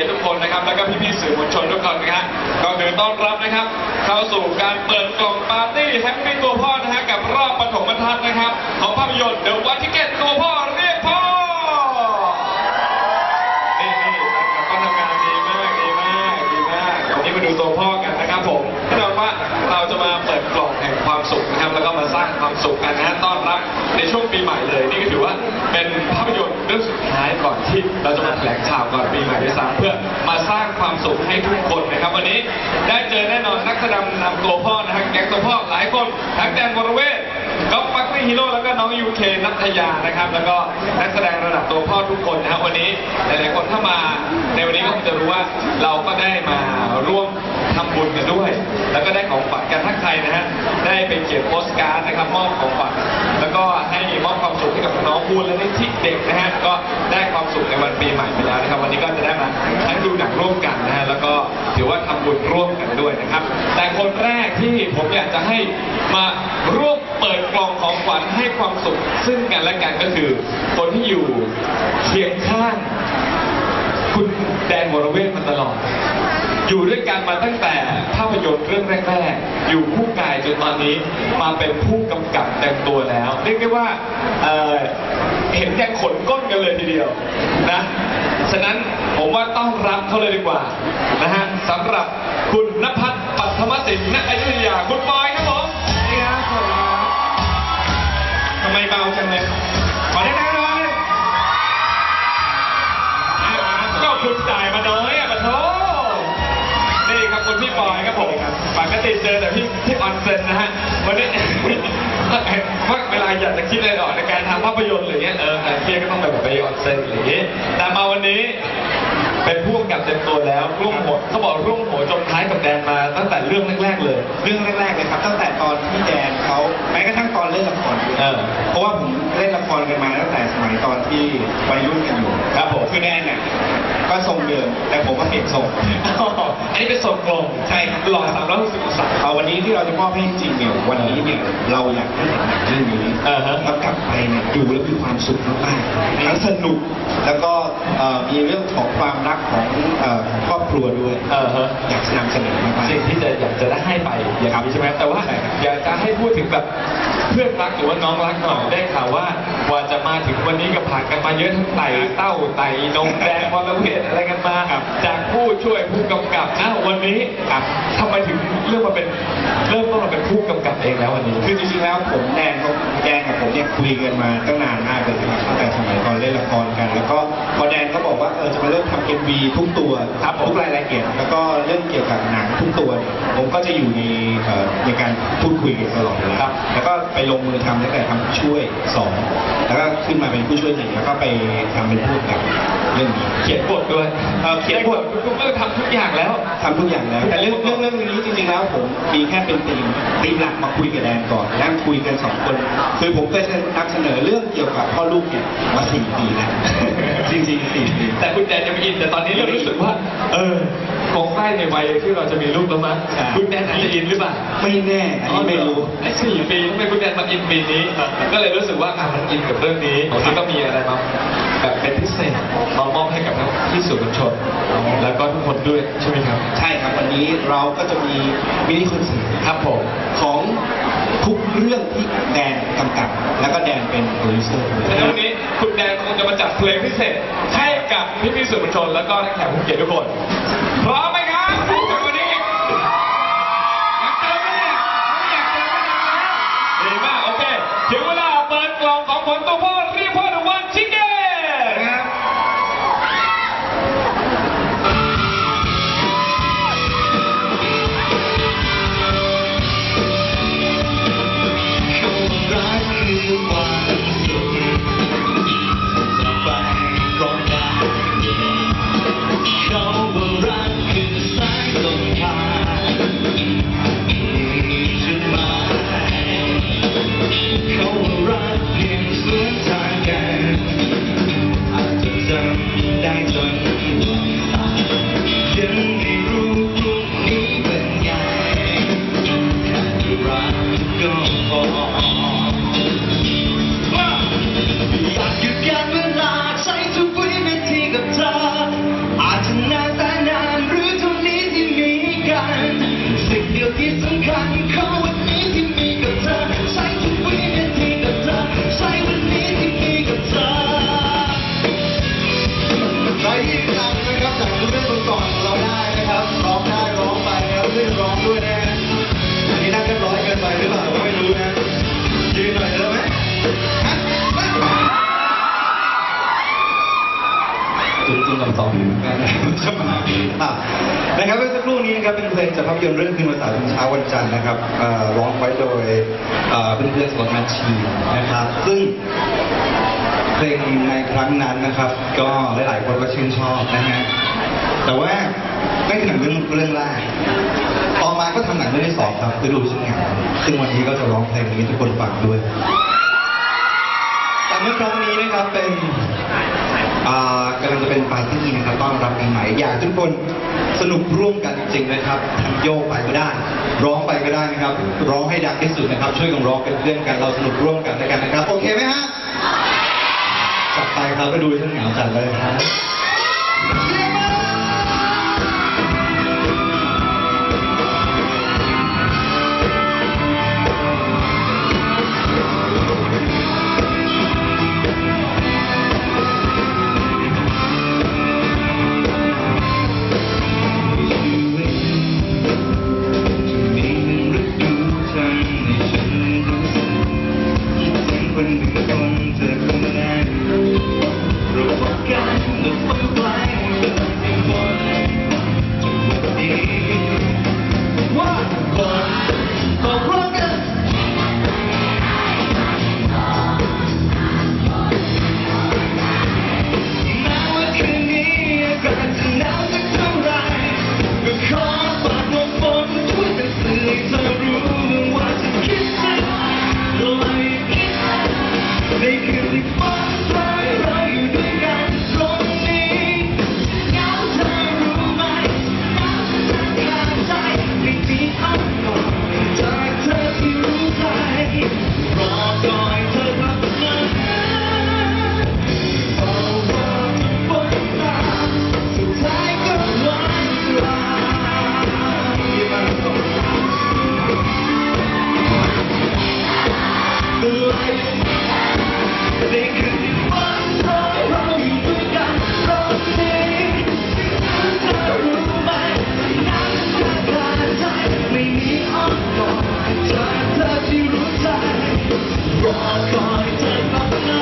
ยรติทุกคนนะครับ แล้วก็พี่ๆสื่อมวลชนทุกคนนะครับก็คือต้อนรับนะครับ เข้าสู่การเปิดกล่องปาร์ตี้แฮปปี้ตัวพ่อนะฮะกับรอบปฐมบทัศน์นะครับ ของภาพยนตร์เดอะวันทิเกตตัวพ่อเรียกพ่อนี่นี่ก็ทำงานดีมากดีมากดีมากวันนี้มาดูตัวพ่อกันนะครับผมแน่นอนว่าเราจะมาเปิดกล่องแห่งความสุขนะครับแล้วก็มาสร้างความสุขกันนะฮะต้อ ในช่วงปีใหม่เลย นี่ก็ถือว่าเป็นภาพยนตร์เรื่องสุดท้ายก่อนที่เราจะมาแถลงข่าวก่อนปีใหม่ด้วยซ้ำเพื่อมาสร้างความสุขให้ทุกคนนะครับ วันนี้ได้เจอแน่นอนนักแสดงนำตัวพ่อนะฮะแก๊งตัวพ่อหลายคนทั้งแดนวรเวทก็ปักนี่ฮีโร่แล้วก็น้องยูเคนัทยานะครับ แล้วก็นักแสดงระดับตัวพ่อทุกคนนะครับวันนี้หลายๆคนถ้ามาในวันนี้ก็คงจะรู้ว่าเราก็ได้มาร่วม ทำบุญกันด้วย แล้วก็ได้ของขวัญกันถ้าใครนะฮะได้ไปเขียนโปสการ์ดนะครับมอบของขวัญแล้วก็ให้มอบความสุขให้กับน้องบูนและนิธิเด็กนะฮะก็ได้ความสุขในวันปีใหม่ไปแล้วนะครับ วันนี้ก็จะได้มาทั้งดูหนังร่วมกันนะฮะแล้วก็ถือว่าทำบุญร่วมกันด้วยนะครับ แต่คนแรกที่ผมอยากจะให้มาร่วมเปิดกล่องของขวัญให้ความสุข ซึ่งกันและกันก็คือคนที่อยู่เคียงข้างคุณแดนวรเวทมาตลอด อยู่ด้วยกันมาตั้งแต่ภาพยนตร์เรื่องแรกๆ อยู่คู่กายจนตอนนี้มาเป็นผู้กำกับเต็มตัวแล้ว เรียกได้ว่าเอ่อเห็นแกขนก้นกันเลยทีเดียวนะ ฉะนั้นผมว่าต้องรับเขาเลยดีกว่านะฮะสำหรับคุณนภัสปัทมศิลป์ณอยุธยาคุณปอยครับผมนี่ครับสวัสดีครับทำไมเบาจังเลย พี่ปอยครับผมปกติเจอแต่พี่พี่ออนเซนนะฮะ วันนี้ว่าเวลาอยากจะคิดอะไรออกในการทำภาพยนตร์อะไรเงี้ยเออแต่พี่ก็ต้องไปแบบไปออนเซนอะไรอย่างงี้แต่มาวันนี้เป็นผู้กำกับเต็มตัวแล้วร่วมหัวเขาบอกร่วมหัวจมท้ายกับแดนมาตั้งแต่เรื่องแรกๆเลย เรื่องแรกๆเลยครับ ตั้งแต่ตอนที่แดนเขาแม้กระทั่งตอนเล่นละครด้วยเออเพราะว่าผมเล่นละครกันมาตั้งแต่สมัยตอนที่วัยรุ่นกันอยู่ครับผมคือแดนเนี่ยก็ทรงเดิมแต่ผมก็เปลี่ยนทรงอันนี้เป็นทรงกลมใช่ครับหล่อสามร้อยหกสิบองศาเอาวันนี้ที่เราจะมอบให้จริงๆเนี่ยวันนี้เนี่ยเราอยากให้เห็นหนังเรื่องนี้อ่าฮะแล้วกลับไปเนี่ยดูแล้วมีความสุขมากๆทั้งสนุกแล้วก็เอ่อมีเรื่องของความรักของเอ่อ ครอบครัวด้วยเออฮะอยากจะนำเสนอมากๆ สิ่งที่จะอยากจะได้ให้ไปอย่างนี้ใช่ไหมแต่ว่าใช่ครับ อยากจะให้พูดถึงแบบเพื่อนรักหรือว่าน้องรักหน่อยได้ข่าวว่ากว่าจะมาถึงวันนี้ก็ผ่านกันมาเยอะทั้งไต่เต้าไต่นมแดงวันละเวทอะไรกันมาจากผู้ช่วยผู้กำกับนะวันนี้ครับทำไมถึงเริ่มมาเป็นเริ่มต้นมาเป็นผู้กำกับเองแล้ววันนี้ คือจริงๆแล้วผมแดนเขาแดนกับผมเนี่ยคุยกันมาตั้งนานมากเลยนะครับตั้งแต่สมัยตอนเล่นละครกัน แล้วก็พอแดนเขาบอกว่าเออจะมาเริ่มทำเอ็มวีทุกตัวครับผมทุกรายละเอียด แล้วก็เรื่องเกี่ยวกับหนังทุกตัวเนี่ยผมก็จะอยู่ในเอ่อในการพูดคุยกันตลอดเลยครับแล้วก็ไปลงมือทำตั้งแต่ทำผู้ช่วยสองแล้วก็ขึ้นมาเป็นผู้ช่วยหนึ่งแล้วก็ไปทำเป็นผู้กำกับเรื่องนี้ เขียนบทด้วยเอ่อเขียนบทคุณก็ทำทุกอย่างแล้ว ทำทุกอย่างแล้วแต่เรื่องเรื่องเรื่องนี้จริงๆแล้วผมมีแค่เป็นธีมธีมหลักมาคุยกับแดนก่อนนั่งคุยกันสองคนคือผมเคยนำเสนอเรื่องเกี่ยวกับพ่อลูกเนี่ยมาสี่ปีแล้ว จริงๆสี่ปีแต่คุณแดนจะไม่อินแต่ตอนนี้เรารู้สึกว่า เออคงใกล้ในวัยที่เราจะมีลูกแล้วมั้งใช่คุณแดนอาจจะอินหรือเปล่า ไม่แน่อันนี้ไม่รู้ ไอ้สี่ปีทำไมคุณแดนมาอินปีนี้ ก็เลยรู้สึกว่าอะมันอินกับเรื่องนี้ผมก็มีอะไรมาแบบเป็นพิเศษมามอบให้กับทั้งที่สื่อมวลชน แล้วก็ทุกคนด้วยใช่ไหมครับ ใช่ครับวันนี้เราก็จะมีมินิคอนเสิร์ตครับผมของ ทุกเรื่องที่แดนกำกับ แล้วก็แดนเป็นโปรดิวเซอร์ด้วยในวันนี้คุณแดนคงจะมาจัดเพลงพิเศษให้กับพี่พี่ๆสื่อมวลชนแล้วก็นักแข่งผู้เกียรติทุกคน พร้อมไหมครับวันนี้ ยนตร์เรื่องคืนวันเสาร์ถึงเช้าวันจันทร์นะครับเอ่อร้องไว้โดยเอ่อเพื่อนๆสกอตแมชชีนนะครับ ซึ่งเพลงในครั้งนั้นนะครับ ก็หลายๆคนก็ชื่นชอบนะฮะแต่ว่านั่นคือหนังเรื่องเรื่องแรกต่อมาก็ทำหนังเรื่องที่สองครับคือดูชิ้นงานซึ่งวันนี้ก็จะร้องเพลงนี้ให้ทุกคนฟังด้วยแต่เมื่อครั้งนี้นะครับเป็น อ่ากำลังจะเป็นปาร์ตี้นะครับต้อนรับปีใหม่อยากให้ทุกคนสนุกร่วมกันจริงๆนะครับทำโยกไปก็ได้ ร้องไปก็ได้นะครับ ร้องให้ดังที่สุดนะครับ ช่วยกันร้องเป็นเพื่อนกันเราสนุกร่วมกันแล้วกันนะครับ โอเคไหมฮะจัดไปครับไปดูท่านเหงาจัดเลยครับ รอ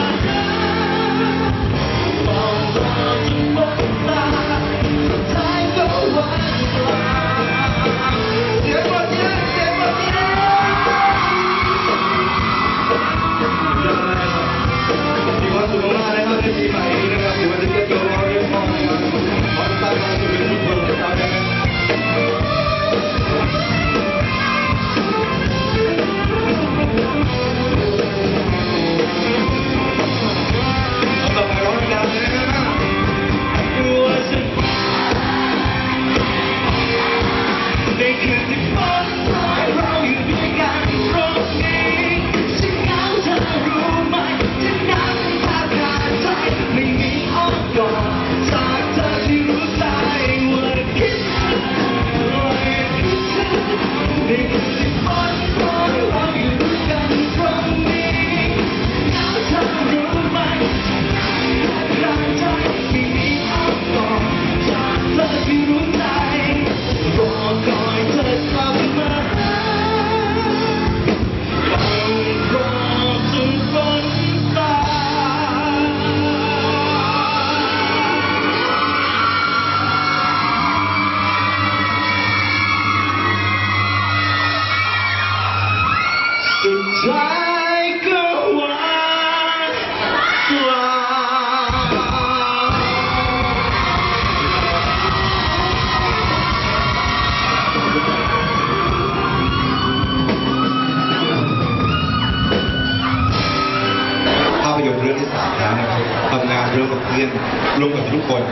รวมกับทุกคน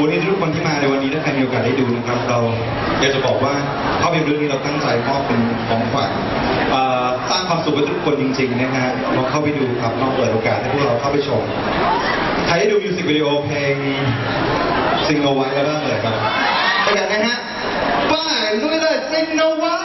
วันนี้ทุกคนที่มาในวันนี้ถ้าใครมีโอกาสได้ดูนะครับ เราอยากจะบอกว่าภาพยนตร์เรื่องนี้เราตั้งใจมอบเป็นของขวัญสร้างความสุขให้ทุกคนจริงๆนะฮะลองเข้าไปดูครับลองเปิดโอกาสให้พวกเราเข้าไปชม ใครได้ดูมิวสิกวิดีโอเพลงซิงเอาไว้แล้วบ้างเลยครับไปกันนะฮะป้ายลุยเลยซิงเอาไว้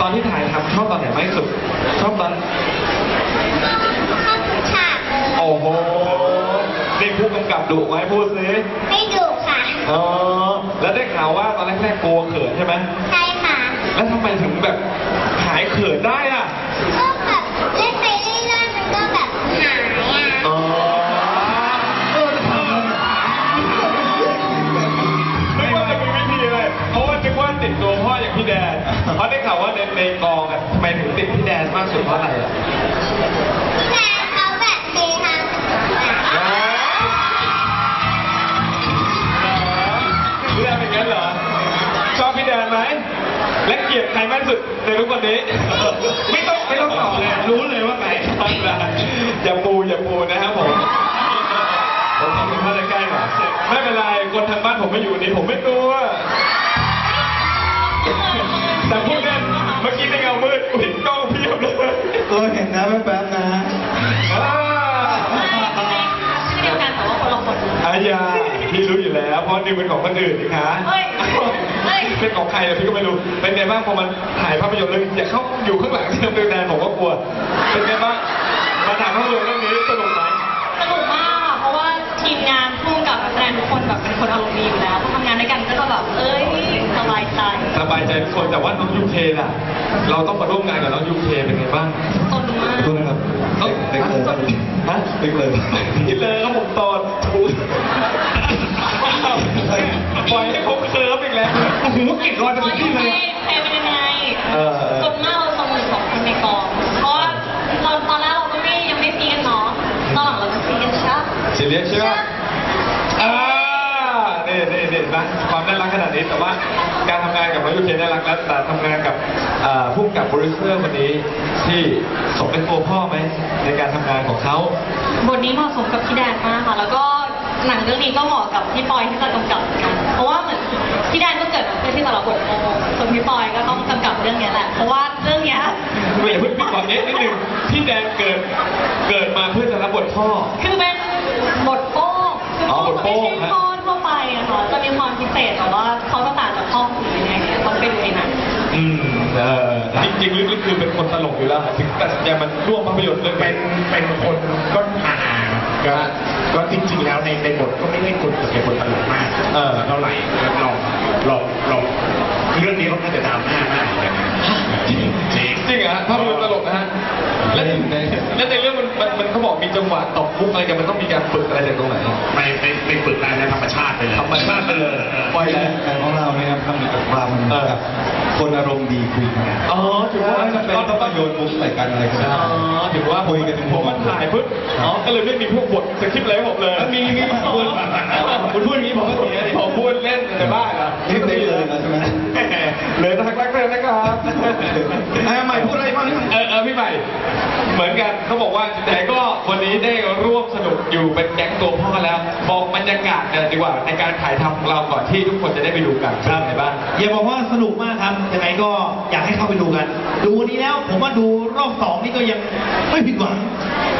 ตอนที่ถ่ายทำชอบตอนไหนมากที่สุด ชอบตอนชอบทุกฉากเลยโอ้โหนี่ผู้กำกับดุไหมพูดสิไม่ดุค่ะ อ๋อแล้วได้ข่าวว่าตอนแรกๆกลัวเขินใช่ไหมใช่ค่ะ แล้วทำไมถึงแบบหายเขินได้อะ เพราะได้ข่าวว่าในในกองอะทำไมถึงติดพี่แดนมากสุดเพราะอะไรอะพี่แดนเขาแบบเททางสนุกอะเรื่องเป็นงั้นเหรอ ชอบพี่แดนไหม และเกลียดใครมากที่สุดในทุกคนนี้ ไม่ต้องไม่ต้องตอบเลยรู้เลยว่าใครอย่าปูอย่าปูนะครับผมผมทำเป็นภาพใกล้ๆหน่อยไม่เป็นไรคนทางบ้านผมไม่อยู่นี่ผมไม่กลัว แต่พูดเล่นเมื่อกี้ในเงามืดอุ้ยกล้องเพียบเลยเออเห็นนะแป๊บๆนะอ่าเดียวกันแต่ว่าคนละคนอายาพี่รู้อยู่แล้ว เพราะนี่เป็นของคนอื่นนี่คะ เฮ้ยเฮ้ย เป็นของใครอะพี่ก็ไม่รู้ เป็นไงบ้างพอมันถ่ายภาพยนตร์เรื่องนี้อย่าเข้าอยู่ข้างหลังที่เราเป็นแดนผมก็กลัว เป็นไงบ้างมาถ่ายภาพยนตร์เรื่องนี้สนุกไหม สนุกมากค่ะเพราะว่าทีมงาน ผู้กำกับนักแสดงทุกคนแบบเป็นคนอารมณ์ดีอยู่แล้วพอทำงานด้วยกันก็จะแบบเอ้ยสบายใจสบายใจทุกคนแต่ว่าน้องยูเคล่ะ เราต้องมาร่วมงานกับน้องยูเคเป็นไงบ้างตนมากขอโทษนะครับเอ้าเด็กเลยครับฮะเด็กเลยพี่เลยครับผมตอนอุ๊ยปล่อยให้เขาเคิร์ฟอีกแล้วโอ้โหเก่งรอยไปตอทุนกที่ที่เลยอะเพลงเป็นยังไงเออเออตนมากเราสมุนของคนในกองเพราะว่าเราตอนแรกเราก็ไม่ยังไม่ซีกันเนาะตอนหลังเราก็ซีกันใช่ปะซีเรียสใช่ไหมอ่า นี่นี่นี่นะความน่ารักขนาดนี้ แต่ว่าการทำงานกับน้องยูเคน่ารักแล้วแต่ทำงานกับอ่าผู้กำกับโปรดิวเซอร์คนนี้ที่สมเป็นตัวพ่อไหมในการทำงานของเขาบทนี้เหมาะสมกับพี่แดนมากค่ะ แล้วก็หนังเรื่องนี้ก็เหมาะกับพี่ปอยที่จะกำกับเหมือนกัน เพราะว่าเหมือนพี่แดนก็เกิดมาเพื่อที่จะรับบทโมส่วนพี่ปอยก็ต้องกำกับเรื่องเนี้ยแหละ เพราะว่าเรื่องเนี้ยไม่อย่าเพิ่งปิดก่อนนิดนิดนึงพี่แดนเกิดเกิดมาเพื่อจะรับบทพ่อคือเเศษแต่ว่าเขาจะต่างจากพ่อคนอื่นยังไงเนี่ยต้องไปดูในหนังอืมเออจริงๆลึกๆคือเป็นคนตลกอยู่แล้วถึงตัดสินใจมันร่วมภาพยนตร์เรื่องเป็นี้นเป็นคนก็ห่างๆก็ก็จริงๆแล้วในในบทก็ไม่ได้คนเป็นคนตลกมากเออเท่าไหร่เราเราเราเรื่องนี้เขาน่าจะดราม่ามากเหมือนกันจริงจริงจริงเหรอฮะภาพยนตร์ตลกนะฮะ และในและในเรื่องมันมันมันเขาบอกมีจังหวะตบมุกอะไรกันมันต้องมีการฝึกอะไรจากตรงไหนไม่ไม่ไม่ฝึกอะไรนะธรรมชาติไปเลยธรรมชาติไปเลย ปล่อยแล้วงานของเราเนี่ยครับทำกิจกรรมเออกับคนอารมณ์ดีคุยกันอ๋อถือว่าจะเป็นต้องโยนมุกใส่กันอะไรกันอ๋อถือว่าคุยกันถึงผมมันถ่ายปุ๊บอ๋อก็เลยไม่มีพวกบทสคริปต์อะไรให้ผมเลยมีมีคุณคุณพูดอย่างนี้ผมก็เสียดิผมพูดเล่นในบ้านเหรอนี่ได้เลยนะใช่ไหมแหม เลยรักรักเลยนะครับอ่าใหม่พูดอะไรบ้างเออเออพี่ใหม่ เหมือนกันเขาบอกว่าแต่ก็วันนี้ได้ร่วมสนุกอยู่เป็นแก๊งตัวพ่อแล้วบอกบรรยากาศกันดีกว่าในการถ่ายทำของเราก่อนที่ทุกคนจะได้ไปดูกันเป็นไงบ้างอย่าบอกว่าสนุกมากครับยังไงก็อยากให้เข้าไปดูกัน ดูวันนี้แล้วผมว่าดูรอบสองนี่ก็ยังไม่ผิดหวัง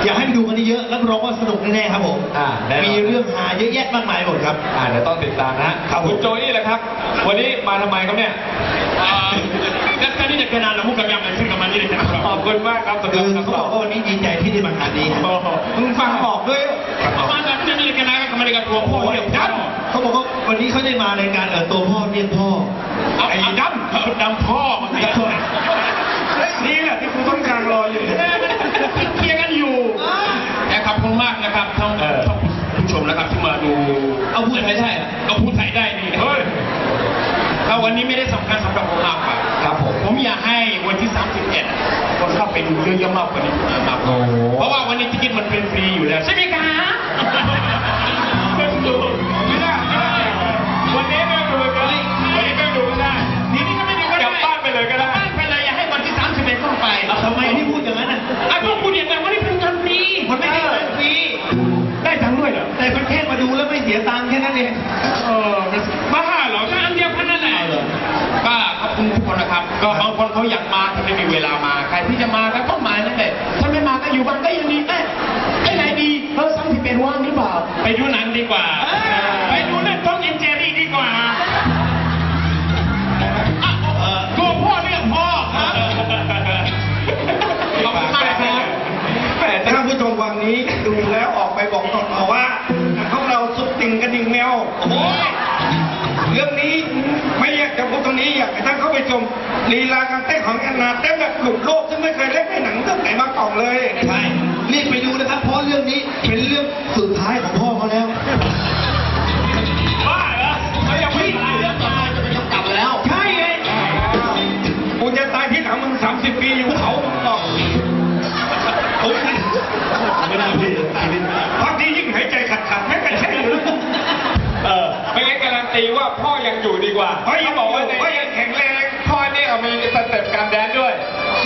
อยากให้ไปดูกันเยอะๆรับรองว่าสนุกแน่ๆครับผมอ่าแน่นอน มีเรื่องหาเยอะแยะมากมายหมดครับ อ่าเดี๋ยวต้องติดตามนะฮะครับผม คุณโจนี่แหละครับ วันนี้มาทำไมครับเนี่ย kan ini kenal kamu kami yang mention kami ini ขอบคุณมากครับสำหคืรับอเขาคำตบออบกว่าวันนี้ดีใจที่ได้มางานนี้ครับโอ้โหมึงฟังออกด้วย Mana ini kenal kami dengan dua พ่อเรียกกันเขาบอกว่าวันนี้เขาได้มาในการเอ่อตัวพ่อเรียกพ่อไอ้ดำดำพ่อมันไอ้พ่อนี่แหละที่คุณต้องการรออยู่เคลียร์กันอยู่แต่ขอบคุณมากนะครับท่านผู้ชมนะครับที่มาดูเอาพูดไทยได้เหรอเอาพูดไทยได้นี่เฮ้ย ถ้าวันนี้ไม่ได้สำคัญสำหรับผมมากกว่าครับผม ผมอยากให้วันที่ 31คนเข้าไปดูเยอะๆมากกว่านี้มากกว่าโอ้โห เพราะว่าวันนี้ทิเก็ตมันเป็นฟรีอยู่แล้วใช่ไหมคะไม่ได้ไม่ได้วันนี้ไม่ดูก็ได้วันนี้ไม่ดูก็ได้ทีนี้ก็ไม่ดูก็กได้ลับบ้านไปเลยก็ได้บ้านไปเลยอย่าให้วันที่ 31เข้าไปเอาทำไมที่พูดอย่างนั้นอะอะก็คุณอย่างนั้นวันนี้เป็นเงินฟรีมันไม่ได้เงินฟรีได้ทั้งด้วยเหรอแต่มันแค่มาดูแล้วไม่เสียตังค์แค่นั้นเองเออ ก็บางคนเขาอยากมาแต่ไม่มีเวลามา ใครที่จะมาก็ต้องมานั่นแหละถ้าไม่มาก็อยู่บ้านก็ยังดีเอ๊ะไอ้ไหนดีเออซ้ำที่เป็นว่างหรือเปล่า ไปดูหนังดีกว่า ไปดูเรื่องต้องเอ็นเจรี่ดีกว่าอะเอ่อตัวพ่อเรียกพ่อขอบคุณมากนะครับแหมท่านผู้ชมวันนี้ดูแล้วออกไปบอกต่อๆว่าพวกเราสุดติ่งกระดิ่งแมวโอ้ย เรื่องนี้ไม่อยากจะพูดตรงนี้อยากให้ท่านเข้าไปชมลีลาการเต้นของแอนนาเต้นแบบหลุดโลกซึ่งไม่เคยเล่นในหนังเรื่องไหนมาก่อนเลย ใช่รีบไปดูนะครับ เพราะเรื่องนี้เป็นเรื่องสุดท้ายของพ่อเขาแล้ว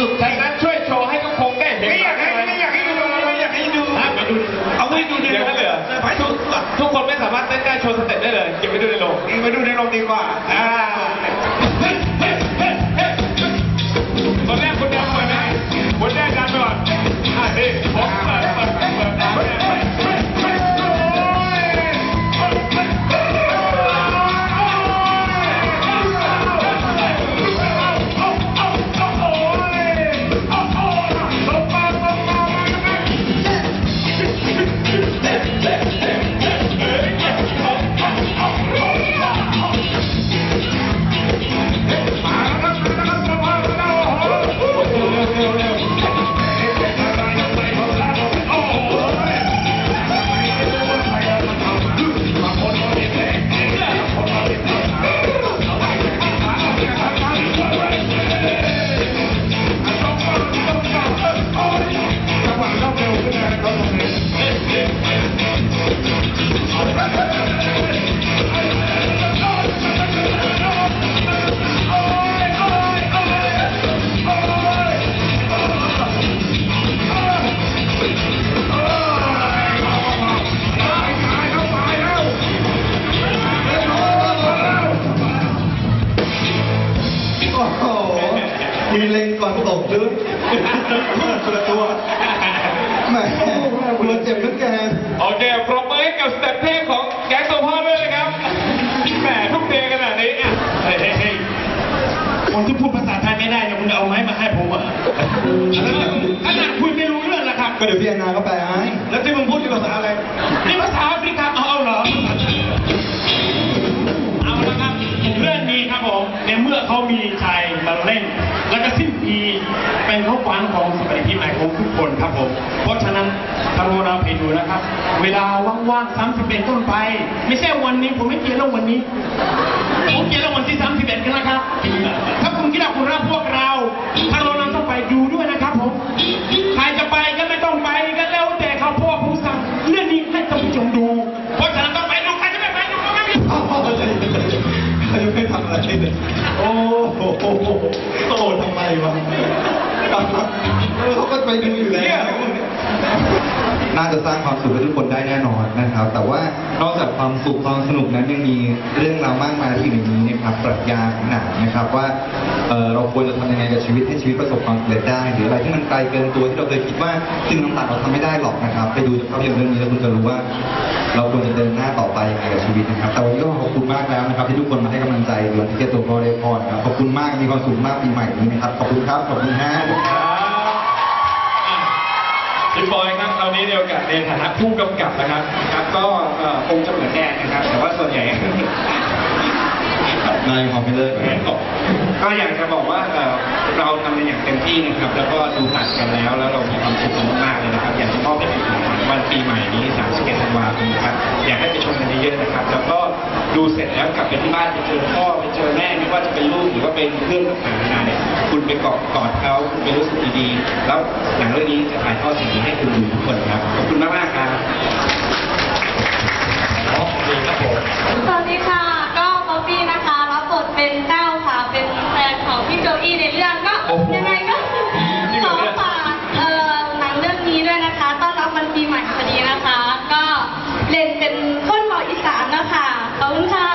สุดท้ายนั้นช่วยโชว์ให้ทุกคนได้เห็นไม่อยากให้ไม่อยากให้ดูไม่อยากให้ดูไปดูเอาไว้ดูในเดี๋ยวโรนั้งนเลยเหรอไปดูทุกคนไม่สามารถเต้นได้โชว์สเต็ปได้เลยเก็บไว้ดูในโรงไปดูในโรงดีกว่าอ่าตอนแรกคุณแดนก่อนนะคุณแดนดันก่อนอะนี่ผมเปิดเปิดเปิดเปิดเปิด ในเมื่อเขามีชายมาเล่น แล้วก็สิ้นปีเป็นเขาฝันของสมัยปีใหม่ของทุกคนครับผม เพราะฉะนั้นกรุณาไปดูนะครับ เวลาว่างๆ30เป็นต้นไป ไม่ใช่วันนี้ผมไม่เขียนลงวันนี้ผมเขียนลงวันที่31กันนะครับ ถ้าคุณคิดว่าคุณรักพวกเราถ้าเรานำต้องไปดูด้วยนะครับผมใครจะไปก็ไม่ต้องไปก็แล้วแต่เขาพ่อ องไปดูใครจะไม่ไปดูก็ไม่มียังไม่ทำอะไรเลยโอ้โหโตทำไมวะเขาก็ไปดูอยู่แล้ว น่าจะสร้างความสุขให้ทุกคนได้แน่นอนนะครับ แต่ว่านอกจากความสุขความสนุกนั้นยังมีเรื่องราวมากมายที่อยู่ในนี้นะครับปรัชญาของหนังนะครับว่าเอ่อเราควรจะทำยังไงกับชีวิตให้ชีวิตประสบความสำเร็จได้ หรืออะไรที่มันไกลเกินตัวที่เราเคยคิดว่าสิ่งต่างๆเราทำไม่ได้หรอกนะครับ ไปดูจากภาพยนตร์เรื่องนี้แล้วคุณจะรู้ว่า เราควรจะเดินหน้าต่อไปยังไงกับชีวิตนะครับแต่วันนี้ก็ขอบคุณมากแล้วนะครับ ที่ทุกคนมาให้กำลังใจเดือนที่เกตัวพ่อได้พอนะครับขอบคุณมากมีความสุขมากปีใหม่นี้นะครับขอบคุณครับขอบคุณฮะ พี่บอยครับคราวนี้ในโอกาสในฐานะผู้กำกับนะครับครับ ก็เอ่อคงจะเหมือนแดนนะครับ แต่ว่าส่วนใหญ่ นายความไม่เลิกก็อยากจะบอกว่าเอ่อเราทำกันอย่างเต็มที่นะครับ แล้วก็ดูหนังกันแล้ว แล้วเรามีความสุขกันมากๆเลยนะครับ อยากจะมอบให้เป็นของขวัญวันปีใหม่นี้ 31 ธันวาคมนะครับ อยากให้ไปชมกันเยอะๆนะครับ แล้วก็ดูเสร็จแล้วกลับไปที่บ้านไปเจอพ่อไปเจอแม่ไม่ว่าจะเป็นลูกหรือว่าเป็นเพื่อนต่างๆนานาเนี่ย คุณไปกอดกอดเขาคุณไปรู้สึกดีๆแล้วหนังเรื่องนี้จะถ่ายทอดสิ่งนี้ให้คุณดูทุกคนครับ ขอบคุณมากๆครับดีครับผมสวัสดีค่ะ ก็ป๊อปปี้นะคะ รับบทเป็นแต้วค่ะ เป็นแฟนของพี่โจอี้ในเรื่องก็โอ้โหยังไงก็ขอฝากเอ่อหนังเรื่องนี้ด้วยนะคะ ต้อนรับวันปีใหม่พอดีนะคะ ก็เล่นเป็นคนเผ่าอีสานนะคะขอบคุณค่ะ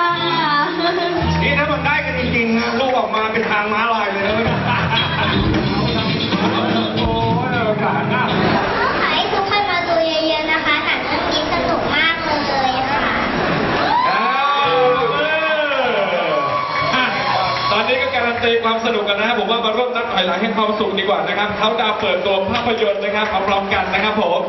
นี่ถ้ามันได้กันจริงๆนะลูกออกมาเป็นทางม้าลาย ตีความสนุกกันนะครับผมว่ามาร่วมนับถอยหลังให้ความสุขดีกว่านะครับเขาดาวเปิดตัวภาพยนตร์นะครับพร้อมๆกันนะครับผม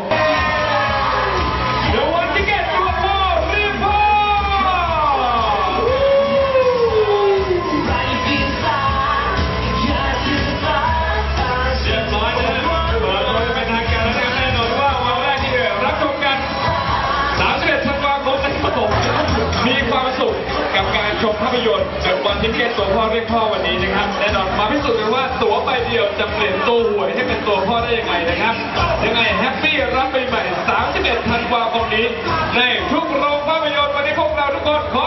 ชมภาพยนตร์เดอวันที่เกตตัวพ่อเรียกพ่อวันนี้นะครับแน่นอนมาพิสูจน์กันว่าตัวใบเดียวจะเปลี่ยนตัวหวยให้เป็นตัวพ่อได้ยังไงนะครับ ยังไงแฮปปี้รับปีใหม่ 31 ธันวาคมนี้ในทุกโรงภาพยนตร์วันนี้พวกเราทุกคนขอ